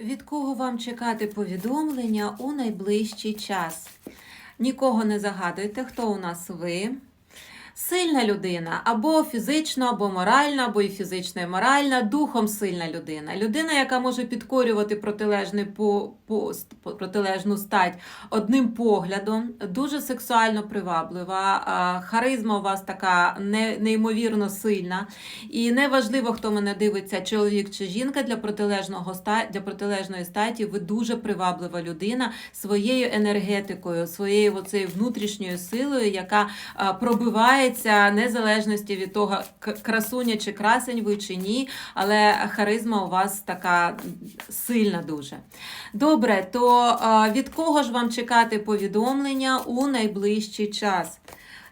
Від кого вам чекати повідомлення у найближчий час? Нікого не загадуйте, хто у нас ви. Сильна людина, або фізично, або моральна, або і фізично, і моральна, духом сильна людина. Людина, яка може підкорювати протилежний по, по, протилежну стать одним поглядом, дуже сексуально приваблива. Харизма у вас така не, неймовірно сильна. І неважливо, хто мене дивиться, чоловік чи жінка для протилежного для протилежної статі, ви дуже приваблива людина своєю енергетикою, своєю оцею внутрішньою силою, яка а, пробивається незалежності від того, красуня чи красень ви чи ні, але харизма у вас така сильна дуже. Добре, то від кого ж вам чекати повідомлення у найближчий час?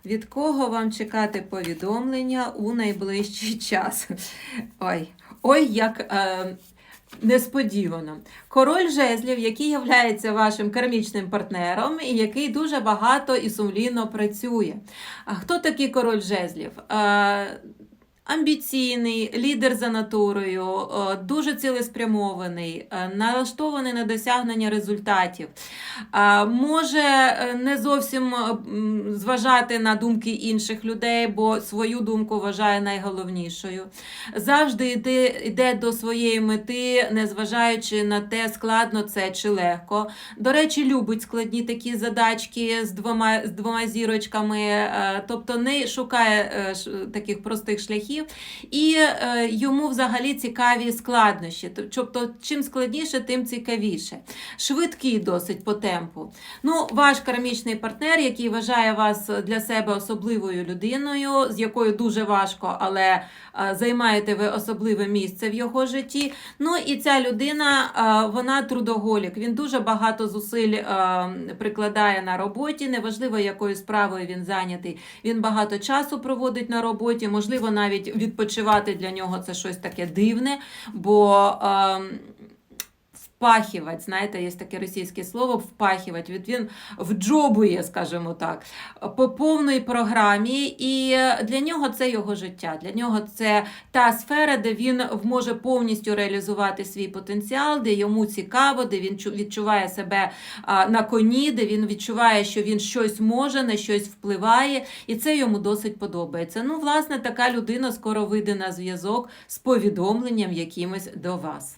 Від кого вам чекати повідомлення у найближчий час? Ой, ой, як е, несподівано. Король жезлів, який є вашим кармічним партнером, і який дуже багато і сумлінно працює. А хто такий король жезлів? Амбіційний, лідер за натурою, е, дуже цілеспрямований, е, налаштований на досягнення результатів, Е, може не зовсім зважати на думки інших людей, бо свою думку вважає найголовнішою. Завжди йде, йде до своєї мети, незважаючи на те, складно це чи легко. До речі, любить складні такі задачки з двома, з двома зірочками, тобто не шукає таких простих шляхів, і е, йому взагалі цікаві складнощі. Тобто, чим складніше, тим цікавіше. Швидкий досить по темпу. Ну, ваш кармічний партнер, який вважає вас для себе особливою людиною, з якою дуже важко, але е, займаєте ви особливе місце в його житті. Ну і ця людина, е, вона трудоголік. Він дуже багато зусиль е, прикладає на роботі. Неважливо, якою справою він зайнятий. Він багато часу проводить на роботі. Можливо, навіть відпочивати для нього це щось таке дивне, бо. е, Впахівать, знаєте, є таке російське слово впахівать. Від він вджобує, скажімо так, по повній програмі, і для нього це його життя. Для нього це та сфера, де він може повністю реалізувати свій потенціал, де йому цікаво, де він чу- відчуває себе на коні, де він відчуває, що він щось може, на щось впливає, і це йому досить подобається. Ну, власне, така людина скоро вийде на зв'язок з повідомленням якимось до вас.